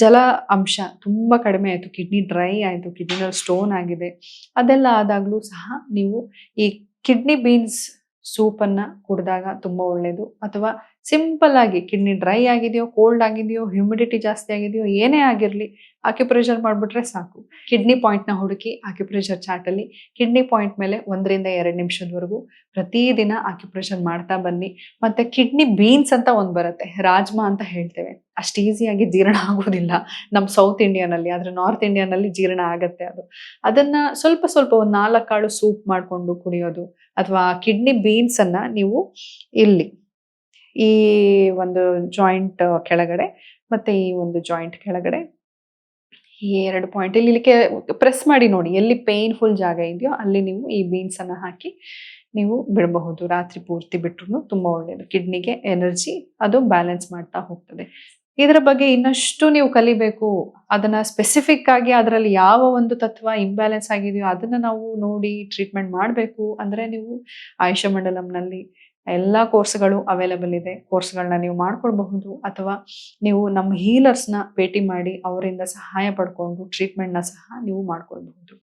ಜಲ ಅಂಶ ತುಂಬ ಕಡಿಮೆ ಆಯಿತು. ಕಿಡ್ನಿ ಡ್ರೈ ಆಯಿತು ಕಿಡ್ನಿನಲ್ಲಿ ಸ್ಟೋನ್ ಆಗಿದೆ. ಅದೆಲ್ಲ ಆದಾಗಲೂ ಸಹ ನೀವು ಈ ಕಿಡ್ನಿ ಬೀನ್ಸ್ ಸೂಪನ್ನು ಕುಡಿದಾಗ ತುಂಬ ಒಳ್ಳೆಯದು ಅಥವಾ ಸಿಂಪಲ್ ಆಗಿ ಕಿಡ್ನಿ ಡ್ರೈ ಆಗಿದೆಯೋ ಕೋಲ್ಡ್ ಆಗಿದೆಯೋ ಹ್ಯೂಮಿಡಿಟಿ ಜಾಸ್ತಿ ಆಗಿದೆಯೋ, ಏನೇ ಆಗಿರಲಿ ಆಕ್ಯುಪ್ರೆಷರ್ ಮಾಡಿಬಿಟ್ರೆ ಸಾಕು. ಕಿಡ್ನಿ ಪಾಯಿಂಟ್ನ ಹುಡುಕಿ ಆಕ್ಯುಪ್ರೆಷರ್ ಚಾರ್ಟಲ್ಲಿ ಕಿಡ್ನಿ ಪಾಯಿಂಟ್ ಮೇಲೆ ಒಂದರಿಂದ ಎರಡು ನಿಮಿಷದವರೆಗೂ ಪ್ರತಿದಿನ ಆಕ್ಯುಪ್ರೆಷರ್ ಮಾಡ್ತಾ ಬನ್ನಿ. ಮತ್ತು ಕಿಡ್ನಿ ಬೀನ್ಸ್ ಅಂತ ಒಂದು ಬರುತ್ತೆ, ರಾಜ್ಮಾ ಅಂತ ಹೇಳ್ತೇವೆ. ಅಷ್ಟು ಈಸಿಯಾಗಿ ಜೀರ್ಣ ಆಗೋದಿಲ್ಲ. ನಮ್ಮ ಸೌತ್ ಇಂಡಿಯನಲ್ಲಿ ಆದರೆ ನಾರ್ತ್ ಇಂಡಿಯನಲ್ಲಿ ಜೀರ್ಣ ಆಗತ್ತೆ ಅದು. ಅದನ್ನು ಸ್ವಲ್ಪ ಸ್ವಲ್ಪ ಒಂದು ನಾಲ್ಕು ಕಾಳು ಸೂಪ್ ಮಾಡಿಕೊಂಡು ಕುಡಿಯೋದು, ಅಥವಾ ಕಿಡ್ನಿ ಬೀನ್ಸನ್ನು ನೀವು ಇಲ್ಲಿ, ಈ ಒಂದು ಜಾಯಿಂಟ್ ಕೆಳಗಡೆ ಮತ್ತು ಈ ಒಂದು ಜಾಯಿಂಟ್ ಕೆಳಗಡೆ ಈ ಎರಡು ಪಾಯಿಂಟ್ ಇಲ್ಲಿ ಪ್ರೆಸ್ ಮಾಡಿ ನೋಡಿ, ಎಲ್ಲಿ ಪೇನ್ಫುಲ್ ಜಾಗ ಇದೆಯೋ ಅಲ್ಲಿ ನೀವು ಈ ಬೀನ್ಸನ್ನು ಹಾಕಿ ನೀವು ಬಿಡಬಹುದು. ರಾತ್ರಿ ಪೂರ್ತಿ ಬಿಟ್ರು ತುಂಬ ಒಳ್ಳೆಯದು ಕಿಡ್ನಿಗೆ ಎನರ್ಜಿ ಅದು ಬ್ಯಾಲೆನ್ಸ್ ಮಾಡ್ತಾ ಹೋಗ್ತದೆ. ಇದರ ಬಗ್ಗೆ ಇನ್ನಷ್ಟು ನೀವು ಕಲಿಬೇಕು. ಅದನ್ನ ಸ್ಪೆಸಿಫಿಕ್ ಆಗಿ ಅದರಲ್ಲಿ ಯಾವ ಒಂದು ತತ್ವ ಇಂಬ್ಯಾಲೆನ್ಸ್ ಆಗಿದೆಯೋ ಅದನ್ನ ನಾವು ನೋಡಿ ಟ್ರೀಟ್ಮೆಂಟ್ ಮಾಡಬೇಕು. ಅಂದ್ರೆ ನೀವು ಆಯುಷ ಮಂಡಲಂನಲ್ಲಿ ಎಲ್ಲ ಕೋರ್ಸ್ಗಳು ಅವೈಲಬಲ್ ಇದೆ. ಕೋರ್ಸ್ಗಳನ್ನ ನೀವು ಮಾಡ್ಕೊಳ್ಬಹುದು. ಅಥವಾ ನೀವು ನಮ್ಮ ಹೀಲರ್ಸ್ನ ಭೇಟಿ ಮಾಡಿ ಅವರಿಂದ ಸಹಾಯ ಪಡ್ಕೊಂಡು ಟ್ರೀಟ್ಮೆಂಟ್ನ ಸಹ ನೀವು ಮಾಡ್ಕೊಳ್ಬಹುದು.